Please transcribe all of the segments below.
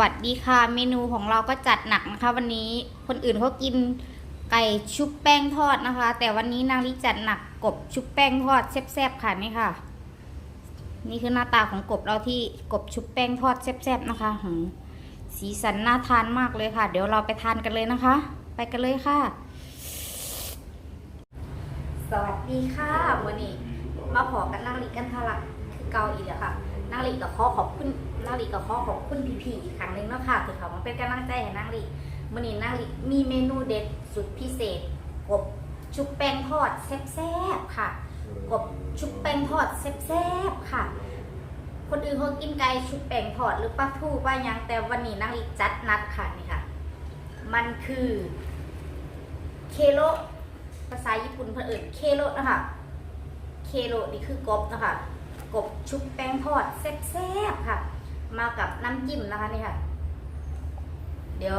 วัสดีค่ะ เมนูของเราก็จัดหนักนะคะ วันนี้คนอื่นเขากินไก่ชุบแป้งทอดนะคะ แต่วันนี้นางลิจัดหนักกบชุบแป้งทอดแซ่บๆค่ะนี่ค่ะ นี่คือหน้าตาของกบเราที่กบชุบแป้งทอดแซ่บๆนะคะหืมสีสันน่าทานมากเลยค่ะ เดี๋ยวเราไปทานกันเลยนะคะ ไปกันเลยค่ะ สวัสดีค่ะวันนี้มาพอกันนางลิกันทะลักคือเกาอีกแล้วค่ะ นางลิกับข้อขอบคุณนางลิกับข้อขอบคุณพี่ๆอีกครั้งหนึ่งเนาะค่ะที่เขามาเป็นกำลังใจให้นางลิวันนี้นางลิมีเมนูเด็ดสุดพิเศษกบชุบแป้งทอดแซ่บๆค่ะกบชุบแป้งทอดแซ่บๆค่ะ คนอื่นเขากินไก่ชุบแป้งทอดหรือปลาทูว่าหยังแต่วันนี้นางลิจัดนัดค่ะนี่ค่ะ มันคือเคโลภาษาญี่ปุ่นเพื่นเอ่ยเคโลนะคะเคโลนี่คือกบนะคะ กบชุบแป้งทอดแซ่บๆค่ะ มากับน้ำจิ้มนะคะนี่ค่ะ เดี๋ยว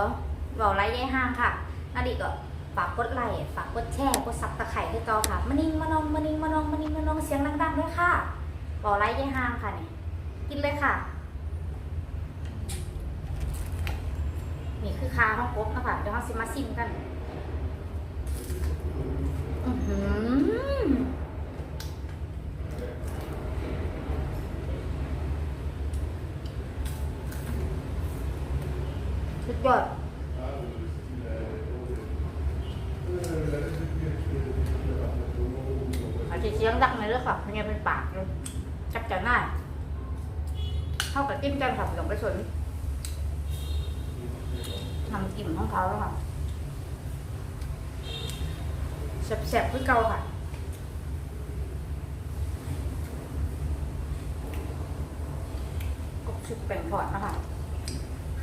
บอกไลค์ได้ห้างค่ะนาดิก็ฝากกดไลค์ฝากกดแชร์กดซับตะไคร้ให้จอค่ะมานิ่งมานองมานิ่งมานองมานิ่งมานองเสียงดังๆด้วยค่ะบอกไลค์ได้ห้างค่ะนี่กินเลยค่ะนี่คือคาของกบนะคะเดี๋ยวเราสิมาซิมกัน อือหือ สุด ยอดอาจจะเสียงดังในอยเรื่องค่ะมันยังเป็นปากเลยจับจะง่ายเท่ากับจิ้มจันค่ะไม่ต้องไปสนทำกลิ่นของเขาแล้วค่ะแซ่บๆคือเก่าค่ะกบชุบแป้งทอดนะคะ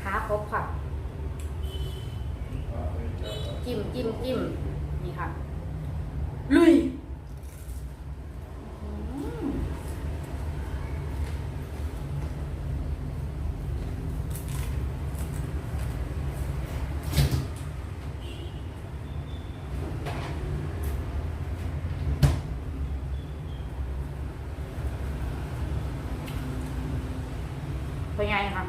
ขาครบค่ะ จิ้มจิ้มจิ้มนี่ค่ะ ลุยอืมเป็นไงคะ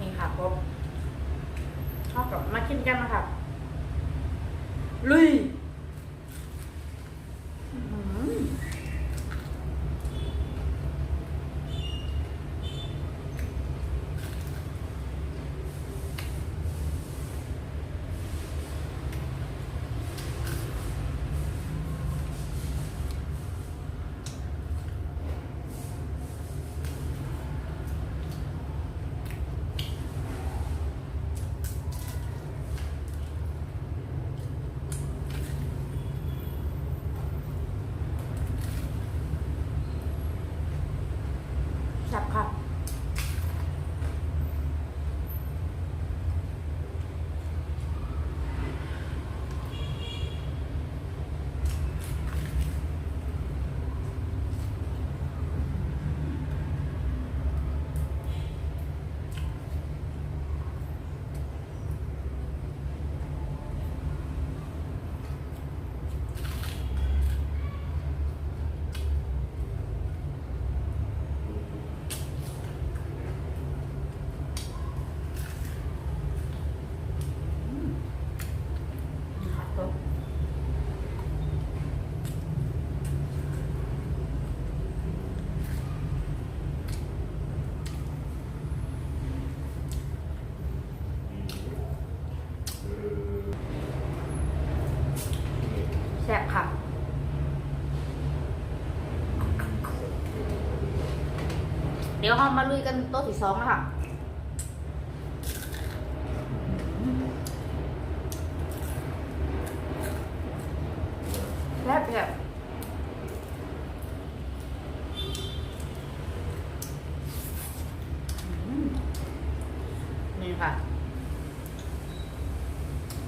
นี่ค่ะครบเข้า กันนะครับ ลุยอื้อหือ จับค่ะนี่ค่ะครบแซ่บค่ะ เดี๋ยวเรามาลุยกันโต๊ะที่สองนะคะแซ่บแบบนี่ค่ะ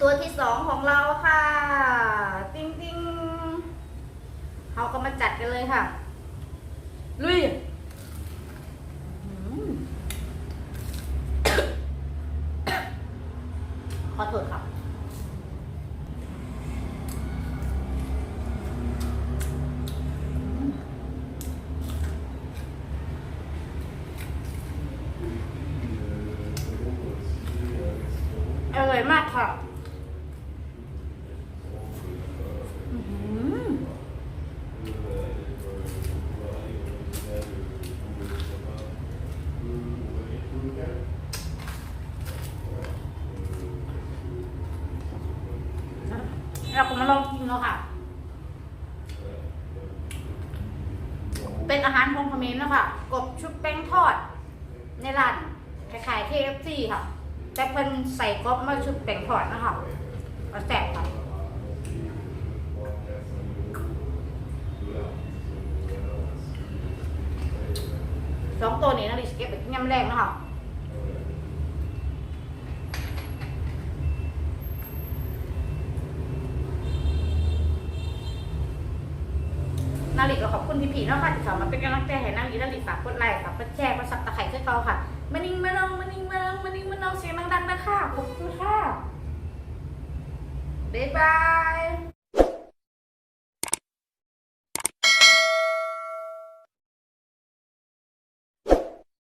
ตัวที่สองของเราค่ะ ติ้งติ้งเราก็มาจัดกันเลยค่ะ ลุย ค่ะอร่อยมากค่ะ เราก็มาลองกินแล้วค่ะ เป็นอาหารของเขมรนะคะกบชุบแป้งทอด ในร้านคล้ายๆ KFC ค่ะ แต่เพิ่นใส่กบมาชุบแป้งทอดนะคะก็แซ่บค่ะสองตัวนี้นะดิสเก็บไปกินยำแรงนะคะ นาฬิกาขอบคุณพี่ผีเนาะค่ะที่เขามาเป็นกำลังใจให้นาฬิกานาฬิกาฝากกดไลค์ฝากกดแชร์กดซับตะไคร้ช่วยเขาค่ะมานิ่งมาน้องมานิ่งมาน้องมานิ่งมาน้องเสียงดังๆนะคะขอบคุณค่ะบ๊ายบาย